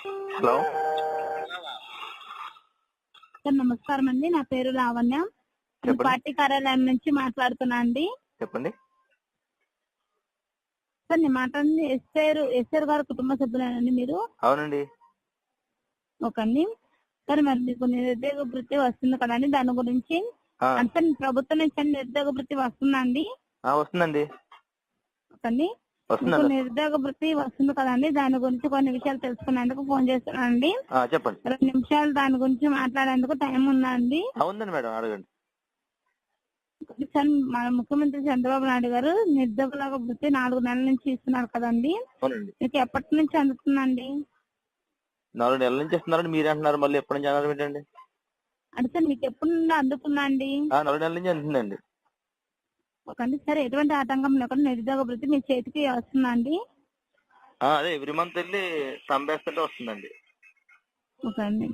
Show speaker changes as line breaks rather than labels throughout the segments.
Hello
sir నమస్కారం అండి. నా పేరు లావణ్య. పార్టీ కార్యాలయం నుంచి మాట్లాడుతున్నా అండి.
చెప్పండి.
సార్ నేను మాట్లాడింది ఎస్ఆర్ ఎస్ఆర్ గారి కుటుంబ సభ్యులేనండి మీరు?
అవునండి.
ఒకండి సార్ మరి మీకు నిరుద్యోగ వృత్తి వస్తుంది కదండి. దాని గురించి అంటే ప్రభుత్వం నుంచి నిరుద్యోగ వృత్తి వస్తుందండి
ఆ, వస్తుందండి.
మీకు
వస్తుందండి
నిరుద్యోగ వృత్తి వస్తుంది కదండి. దాని గురించి కొన్ని విషయాలు తెలుసుకునేందుకు ఫోన్ చేస్తున్నానండి
ఆ, చెప్పండి.
రెండు నిమిషాలు దాని గురించి మాట్లాడేందుకు టైం ఉందా అండి
ఉందండి మేడం అడగండి.
మన ముఖ్యమంత్రి చంద్రబాబు నాయుడు గారు నిరుద్యోగుల వృత్తి నాలుగు నెలల నుంచి ఇస్తున్నారు కదండి. మీకు ఎప్పటి నుంచి అందుతుందండి?
నాలుగు నెలల నుంచి ఇస్తున్నారండి మీరు అంటున్నారు మళ్ళీ ఎప్పటి నుంచి అన్నారు ఏంటండి?
అంటే మీకు ఎప్పటి నుండి అందుతుందండి?
నాలుగు నెలల నుంచి అందుతుందండి.
ఒకండి సార్ ఎటువంటి ఆటంకం లేకుండా నిరుద్యోగ వృత్తి మీ చేతికి వస్తుందండి
ఆ, అదే ఎవ్రీ మంత్ వెళ్ళి సంపేస్తుంటే వస్తుందండి.
ఒకండి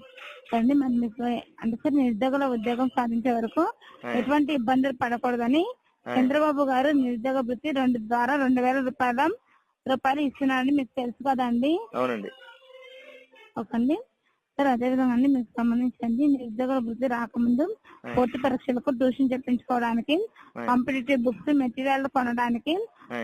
అండి. మరి మీకు అంటే సార్ నిరుద్యోగుల ఉద్యోగం సాధించే వరకు ఎటువంటి ఇబ్బందులు పడకూడదని చంద్రబాబు గారు నిరుద్యోగ వృత్తి రెండు ద్వారా రెండు వేల రూపాయల రూపాయలు ఇస్తున్నారని మీకు తెలుసు కదండి?
అవునండి.
ఒకండి సార్ అదేవిధంగా అండి మీకు సంబంధించి నిరుద్యోగ వృత్తి రాకముందు పోటీ పరీక్షలకు ట్యూషన్ చెప్పించుకోవడానికి కాంపిటేటివ్ బుక్స్ మెటీరియల్ కొనడానికి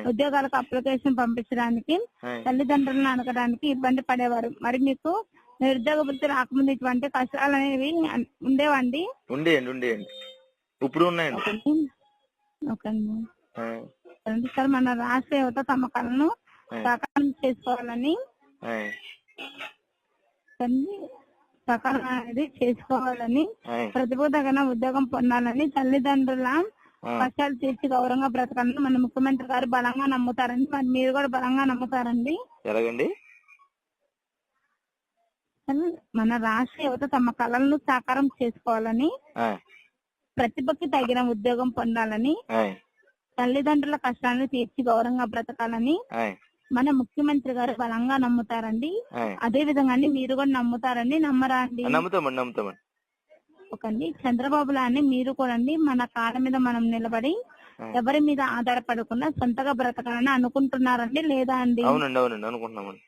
ఉద్యోగాలకు అప్లికేషన్ పంపించడానికి. తల్లిదండ్రులను అడగడానికి ఇబ్బంది పడేవారు. మరి మీకు నిరుద్యోగ వృత్తి రాకముందు ఇటువంటి కష్టాలు అనేవి అన్- ఉండేవండి?
ఉండేయండి ఉండేయండి. ఇప్పుడు ఉన్నాయండి.
ఓకేండి.
ఆ,
సరే మన రాష్ట్ర యువత తమ కళను సాకారం చేసుకోవాలని సకాలం అనేది చేసుకోవాలని
ఆ,
ప్రతిభ తగిన ఉద్యోగం పొందాలని తల్లిదండ్రుల. కష్టాలు తీర్చి గౌరవంగా బ్రతకాలని మన ముఖ్యమంత్రి గారు బలంగా నమ్ముతారండి. మరి మీరు కూడా బలంగా నమ్ముతారండి?
ఎలాగండి?
మన రాష్ట్ర యువత తమ కళలను సాకారం చేసుకోవాలని ప్రతిభకి తగిన ఉద్యోగం పొందాలని తల్లిదండ్రుల కష్టాలను తీర్చి గౌరవంగా బ్రతకాలని మన ముఖ్యమంత్రి గారు బలంగా నమ్ముతారండి. అదే విధంగా అండి మీరు కూడా నమ్ముతారండి నమ్మరా అండి?
నమ్ముతామండి నమ్ముతామండి.
చంద్రబాబు లాని మీరు కూడా అండి మన కాళ్ళ మీద మనం నిలబడి. ఎవరి మీద ఆధారపడకుండా సొంతగా బ్రతకాలని అనుకుంటున్నారండి లేదా అండి?
అవునండి అవునండి అనుకుంటున్నామండి.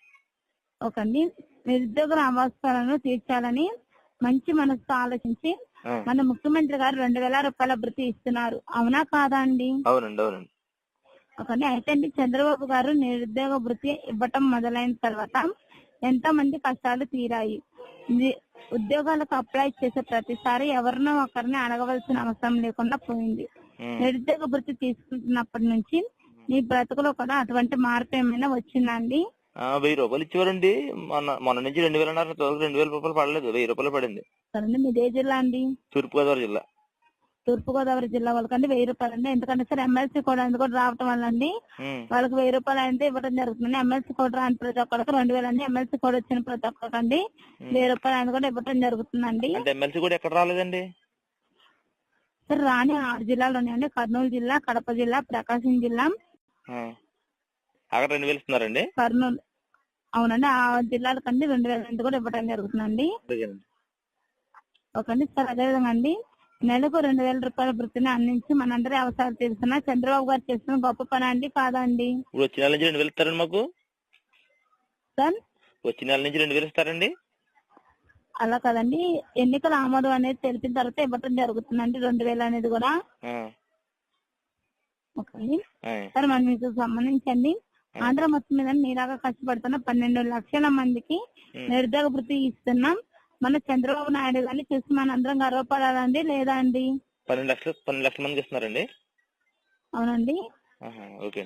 ఒకండి నిరుద్యోగుల అవసరాలను తీర్చాలని మంచి మనసుతో ఆలోచించి మన ముఖ్యమంత్రి గారు రెండు వేల రూపాయల భృతి ఇస్తున్నారు. అవునా కాదా అండి?
అవునండి అవునండి.
ఒకటి అయితే అండి చంద్రబాబు గారు నిరుద్యోగ భృతి ఇవ్వటం మొదలైన తర్వాత ఎంతో మంది కష్టాలు తీరాయి? ఉద్యోగాలకు అప్లై చేసే ప్రతిసారి ఎవరినో ఒకరిని అడగవలసిన అవసరం లేకుండా పోయింది. నిరుద్యోగ భృతి తీసుకుంటున్నప్పటి నుంచి మీ బ్రతుకులో కూడా అటువంటి మార్పు ఏమైనా వచ్చిందండి?
వెయ్యి రూపాయలు ఇచ్చేవారండి. మొన్న మొన్న నుంచి రెండు వేలు రెండు వేల రూపాయలు పడలేదు. వెయ్యి రూపాయలు పడింది.
సరే మీదే జిల్లా అండి?
తూర్పుగోదావరి జిల్లా.
తూర్పు గోదావరి జిల్లా వాళ్ళకంటే వెయ్యి రూపాయలు అండి ఎందుకంటే సార్ ఎమ్మెల్సీ కూడా ఎందుకు రావటం వల్ల అండి. వాళ్ళకి వెయ్యి రూపాయలు అయితే ఇవ్వడం జరుగుతుంది ఎమ్మెల్సీ కోడ్ రాని ప్రతి ఒక్కరికి రెండు వేలు అండి ఎమ్మెల్సీ కోడ్ వచ్చిన ప్రతి ఒక్కరికి వెయ్యి రూపాయలు అని కూడా ఇవ్వడం జరుగుతుందండి.
ఎమ్మెల్సీ కూడా ఎక్కడ రాలేదండి?
సార్ రాని ఆరు జిల్లాలు ఉన్నాయండి కర్నూలు జిల్లా కడప జిల్లా ప్రకాశం జిల్లా.
అక్కడ రెండు వేలు ఇస్తున్నారండి?
కర్నూలు. అవునండి. ఆ జిల్లాల కంటే రెండు వేల కూడా ఇవ్వడం జరుగుతుందండి.
అలాగేనండి.
ఓకండి సార్ అదేవిధంగా అండి. నెలకు రెండు వేల రూపాయల వృత్తిని అందించి మనందరి అవసరాలు తీరుస్తున్న చంద్రబాబు గారు చేస్తున్న గొప్ప పని అండి కాదా అండి?
ఇప్పుడు వచ్చే నెల నుంచి రెండు వేలు ఇస్తారండి మాకు.
సార్?
వచ్చే నెల నుంచి రెండు వేలు ఇస్తారండి.
అలా కదండి ఎన్నికల ఆమోదం అనేది తెలిపిన తర్వాత ఇవ్వటం జరుగుతుందండి రెండు వేలు అనేది కూడా. ఓకే. సార్ మరి మీకు సంబంధించండి. ఆంధ్ర మొత్తం మీద మీలాగా కష్టపడుతున్న పన్నెండు లక్షల మందికి. నిరుద్యోగ వృత్తి ఇస్తున్నాం. మన చంద్రబాబు నాయుడు గారిని చూసి మన అందరం గర్వపడాలండి లేదా అండి
పన్నెండు లక్షలు పన్నెండు లక్షల మందికి ఇస్తున్నారండి?
అవునండి.
ఓకే.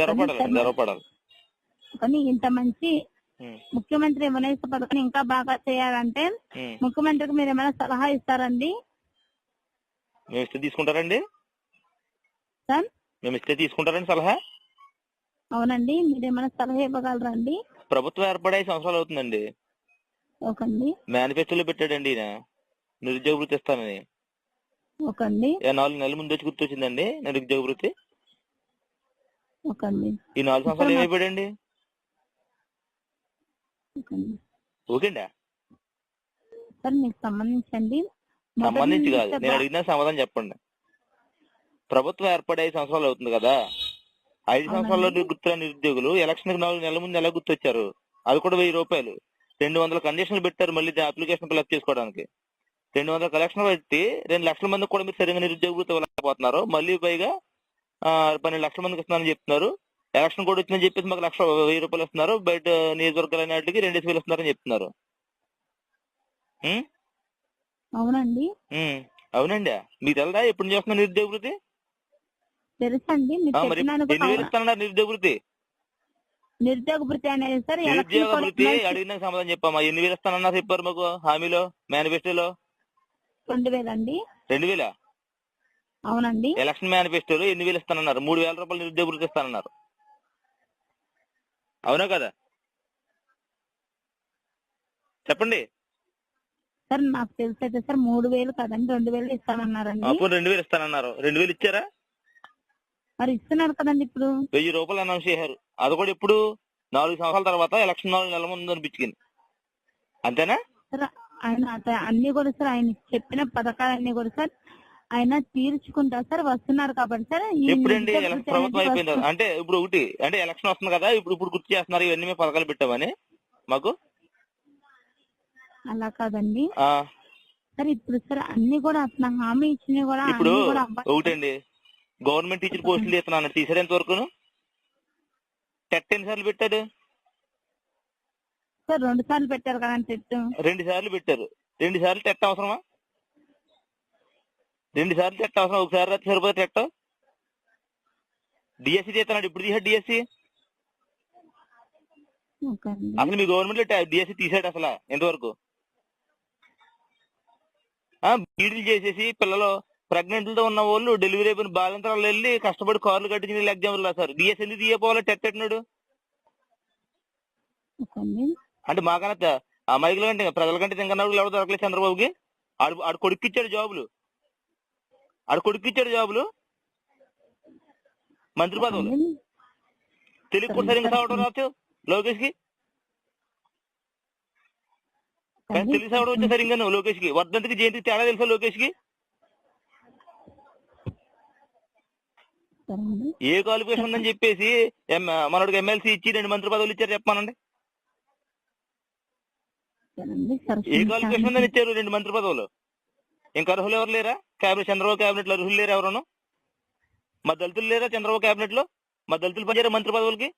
గర్వపడాలి గర్వపడాలి.
కానీ ఇంత మంచి ముఖ్యమంత్రి వినయ్ పథకం ఇంకా బాగా చేయాలంటే. ముఖ్యమంత్రికి మీరు ఏమైనా సలహా ఇస్తారండి?
మేము ఇస్తే తీసుకుంటారండి?
సార్?
మేము ఇస్తే తీసుకుంటారండి సలహా?
అవునండి మీరు ఏమైనా సలహా ఇవ్వగలరా అండి?
ప్రభుత్వం ఏర్పడే సంవత్సరాలు అవుతుందండి.
ఓకండి.
మేనిఫెస్టోలో పెట్టాడండి ఈయన. నిరుద్యోగ వృత్తి ఇస్తానని.
ఓకండి.
నాలుగు నెలల ముందు వచ్చి గుర్తొచ్చిందండి నిరుద్యోగ వృత్తి?
ఓకండి.
ఈ నాలుగు సంవత్సరాలు ఏమైపోయాడండి?
ఓకండి. సార్ మీకు సంబంధించండి.
సంబంధించి కాదు. నేను అడిగిన సమాధానం చెప్పండి. ప్రభుత్వం ఏర్పడి ఐదు సంవత్సరాలు అవుతుంది కదా. ఐదు సంవత్సరాల్లో
అవునండి.
గుర్తున్న నిరుద్యోగులు ఎలక్షన్ నాలుగు నెలల ముందు ఎలా గుర్తొచ్చారు? అది కూడా వెయ్యి రూపాయలు. రెండు వందల కండిషన్లు పెట్టారు మళ్ళీ అప్లికేషన్ ఫిల్అప్ చేసుకోవడానికి. రెండు వందల కలెక్షన్ పెట్టి రెండు లక్షల మందికి కూడా మీరు సరిగ్గా నిరుద్యోగ వృత్తి ఇవ్వలేకపోతున్నారు మళ్ళీ పైగా పన్నెండు లక్షల మందికి ఇస్తున్నారని చెప్తున్నారు. ఎలక్షన్ కూడా వచ్చిందని చెప్పేసి మాకు లక్ష వెయ్యి రూపాయలు ఇస్తున్నారు. బయట నియోజకవర్గాలు అనేటికి రెండు వేలు ఇస్తున్నారని చెప్తున్నారు?
అవునండి.
అవునండి. మీకు తెలదా ఎప్పుడు చేస్తున్నారు నిరుద్యోగ వృత్తి?
తెలుసండి. మీరు
ఆ, మరి
చెప్పినాను
ఎన్ని వేలు ఇస్తానన్నారు నిరుద్యోగ వృత్తి?
నిరుద్యోగ భృతి అనేది సార్
నిరుద్యోగ వృత్తి. అడిగిన సమాధానం చెప్పమ్మా. ఎన్ని వేలు ఇస్తానన్నారు చెప్పారు మాకు? హామీలో? మేనిఫెస్టోలో?
రెండు వేలండి.
రెండు వేల?
అవునండి.
ఎలక్షన్ మేనిఫెస్టోలో ఎన్ని వేలు ఇస్తానన్నారు? మూడు వేల రూపాయలు నిరుద్యోగ వృత్తి ఇస్తానన్నారు. అవునా కదా? చెప్పండి.
సార్ నాకు తెలిసి అయితే సార్ మూడు వేలు కదండి రెండు వేలు ఇస్తానన్నారండి.
అప్పుడు రెండు వేలు ఇస్తానన్నారు. రెండు వేలు ఇచ్చారా?
మరి ఇస్తున్నారు కదండి ఇప్పుడు.
వెయ్యి రూపాయలు అనౌన్స్ చేశారు. అది కూడా ఇప్పుడు నాలుగు సంవత్సరాల తర్వాత ఎలక్షన్ నాలుగు నెలల ముందు అనిపించింది. అంతేనా?
ఆయన అన్ని కూడా సార్ ఆయన చెప్పిన పథకాలన్నీ కూడా సార్ ఆయన తీర్చుకుంటారు సార్ వస్తున్నారు కాబట్టి సార్
ఎప్పుడండి ప్రభుత్వం అయిపోయింది. అంటే ఇప్పుడు ఒకటి అంటే ఎలక్షన్ వస్తుంది కదా ఇప్పుడు ఇప్పుడు గుర్తు చేస్తున్నారు ఇవన్నీ మేము పథకాలు పెట్టామని. మాకు?
అలా కాదండి. సార్ ఇప్పుడు సార్ అన్ని కూడా అతను హామీ ఇచ్చినవి కూడా
ఇప్పుడు. ఒకటండి గవర్నమెంట్ టీచర్ పోస్టులు చేస్తున్నాను తీసారు ఎంత వరకు టెట్ ఎన్ని సార్లు పెట్టారు?
సార్ రెండు సార్లు పెట్టారు కదండి టెట్
రెండు సార్లు పెట్టారు. రెండు సార్లు టెట్ అవసరమా? రెండు సార్లు టెట్ అవసరం. ఒకసారి రాత్రి సరిపోతే టెట్ డిఎస్సి చేస్తున్నాడు. ఇప్పుడు తీసాడు డిఎస్సి
ఓకే అండి.
అసలు మీ గవర్నమెంట్లో డిఎస్సి తీసాడు అసలు? ఎంతవరకు? బీడీలు చేసేసి పిల్లలు ప్రెగ్నెంట్లతో ఉన్న వాళ్ళు డెలివరీ అయిపోయిన బాలింతరాలు వెళ్ళి కష్టపడి కార్లు కట్టించి వీళ్ళు ఎగ్జామ్లు రాశారు. డిఎస్సి ఎందుకు తీయపోవాలి టెట్ పెట్టినాడు. అంటే మాకన్నా అమాయకుల కంటే ప్రజల కంటే తింకన్నాడు ఎవరు దొరకలేదు చంద్రబాబుకి. ఆడు ఆడు కొడుకిచ్చాడు జాబులు. ఆడు కొడుకిచ్చాడు జాబులు. మంత్రి పదవులు. తెలుగు కూడా సరిగ్గా చదవడం రావచ్చు లోకేష్కి కానీ. తెలుగు చదవడం వచ్చే సరిగ్గా నువ్వు లోకేష్కి వర్ధంతికి జయంతికి తేడా తెలుసా
లోకేష్కి
ఏ క్వాలిఫికేషన్ ఉందని చెప్పేసి మనోడికి ఎమ్మెల్సీ ఇచ్చి రెండు మంత్రి పదవులు ఇచ్చారు చెప్పానండి ఏ క్వాలిఫికేషన్ ఉందని ఇచ్చారు రెండు మంత్రి పదవులు? ఇంకా అర్హులు ఎవరు లేరా? క్యాబినెట్ చంద్రబాబు క్యాబినెట్లో అర్హులు లేరా ఎవరును? మా దళితులు లేరా చంద్రబాబు క్యాబినెట్లో మా దళితులు పనిచేయరా మంత్రి పదవులకి?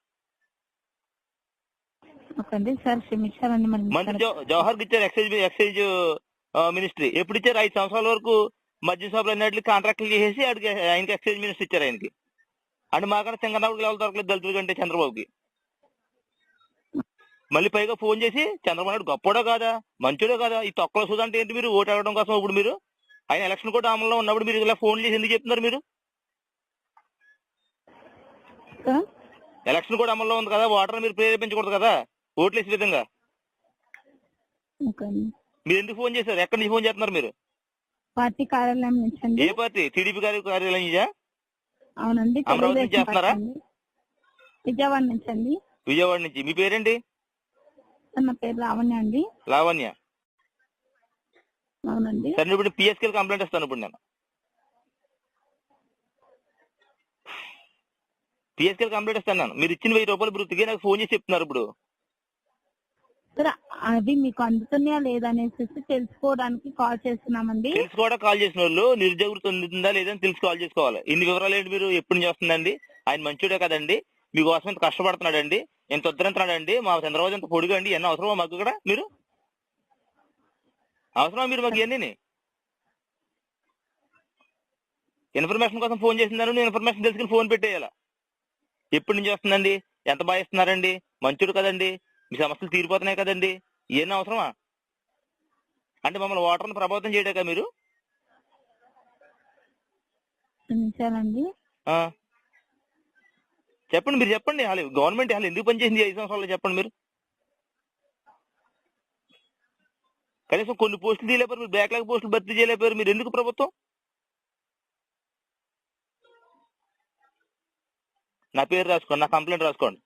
మంత్రి జవ- జవహర్ ఇచ్చారు ఎక్సైజ్ ఎక్సైజ్ మినిస్ట్రీ. ఎప్పుడు ఇచ్చారు ఐదు సంవత్సరాల వరకు మద్యం షాపులు అన్నిటికి కాంట్రాక్టులు చేసేసి ఆడికి ఆయనకి ఎక్సైజ్ మినిస్టర్ ఇచ్చారు ఆయనకి అంటే మాకన్నా చంద్రబాబుకి లెవెల్ దొరకలేదు దళితుల కంటే చంద్రబాబుకి. మళ్ళీ పైగా ఫోన్ చేసి చంద్రబాబు నాయుడు గొప్పడో కాదా? మంచోడో కాదా? ఈ తొక్కలో సుధా అంటే ఏంటి మీరు? ఓటు అడగడం కోసం ఇప్పుడు మీరు? ఆయన ఎలక్షన్ కూడా అమల్లో ఉన్నప్పుడు మీరు ఇలా ఫోన్ చేసి ఎందుకు చెప్తున్నారు మీరు? ఎలక్షన్ కూడా అమల్లో ఉంది కదా ఓటర్ మీరు ప్రేరేపించకూడదు కదా? ఓట్లు వేసే విధంగా
అండి
మీరు ఎందుకు ఫోన్ చేశారు? ఎక్కడి నుంచి ఫోన్ చేస్తున్నారు మీరు?
పార్టీ కార్యాలయం నుంచి అండి.
ఏ పార్టీ? టీడీపీ కార్యాలయం ఇదా?
అవునండి
అమరావతి నుంచి చేస్తున్నారా?
విజయవాడ నుంచి అండి.
విజయవాడ నుంచి. మీ పేరేంటి?
నా పేరు లావణ్య అండి.
లావణ్య.
అవునండి.
సరే ఇప్పుడు పిఎస్కే కంప్లైంట్ ఇస్తాను ఇప్పుడు నేను. పిఎస్కే కంప్లైంట్ ఇస్తాను నేను. మీరు ఇచ్చిన వెయ్యి రూపాయలు వృత్తికి నాకు ఫోన్ చేసి చెప్తున్నారు ఇప్పుడు.
సార్ అవి మీకు అందుతున్నాయా లేదా తెలుసుకోవడానికి కాల్ చేస్తున్నామండి.
కూడా కాల్ చేసిన వాళ్ళు నిరుద్యోగ అందుతుందా లేదని తెలిసి కాల్ చేసుకోవాలి. ఇన్ని వివరాలు ఏంటి మీరు ఎప్పుడు నుంచి వస్తుందండి ఆయన మంచోడే కదండి. మీకోసం ఇంత కష్టపడుతున్నాడండి. ఎంత వద్దరంటున్నాడండి మా చంద్రబాబు ఎంత పొడుగు అండి. ఎన్ని అవసరమా మాకు కూడా మీరు? అవసరమా మీరు మాకు ఇవన్నీ ఇన్ఫర్మేషన్ కోసం ఫోన్ చేసిందాను నేను ఇన్ఫర్మేషన్ తెలుసుకుని ఫోన్ పెట్టేయాల? ఎప్పుడు నుంచి వస్తుందండి? ఎంత బాగా ఇస్తున్నారండి? మంచోడు కదండి. మీ సమస్యలు తీరిపోతున్నాయి కదండి. ఇవన్నీ అవసరమా? అంటే మమ్మల్ని ఓటర్ని ప్రభావితం చేయడాక మీరు. చెప్పండి మీరు చెప్పండి. అసలు గవర్నమెంట్ అసలు ఎందుకు పనిచేసింది ఐదు సంవత్సరాలు చెప్పండి మీరు? కనీసం కొన్ని పోస్టులు తీయలేపారు మీరు బ్యాక్లాగ్ పోస్టులు భర్తీ చేయలేపారు మీరు ఎందుకు ప్రభుత్వం? నా పేరు రాసుకోండి. నా కంప్లైంట్ రాసుకోండి.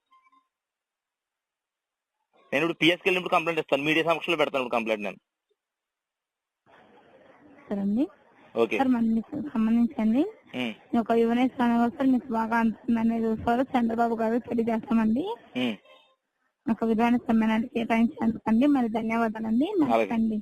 నేను ఇప్పుడు పిఎస్కి వెళ్ళినప్పుడు కంప్లైంట్ ఇస్తాను. మీడియా సమక్షంలో పెడతాను ఇప్పుడు కంప్లైంట్ నేను.
సరే
ఓకే.
సార్ మీకు సంబంధించండి యొక్క యువనేశ్వర సార్ మీకు బాగా అందుతుంది అనేది చూసుకోవాలి చంద్రబాబు గారు తెలియజేస్తామండి. ఒక విలువైన సమయాన్ని కేటాయించినందుకండి. మరి ధన్యవాదాలండి. నమస్తే అండి.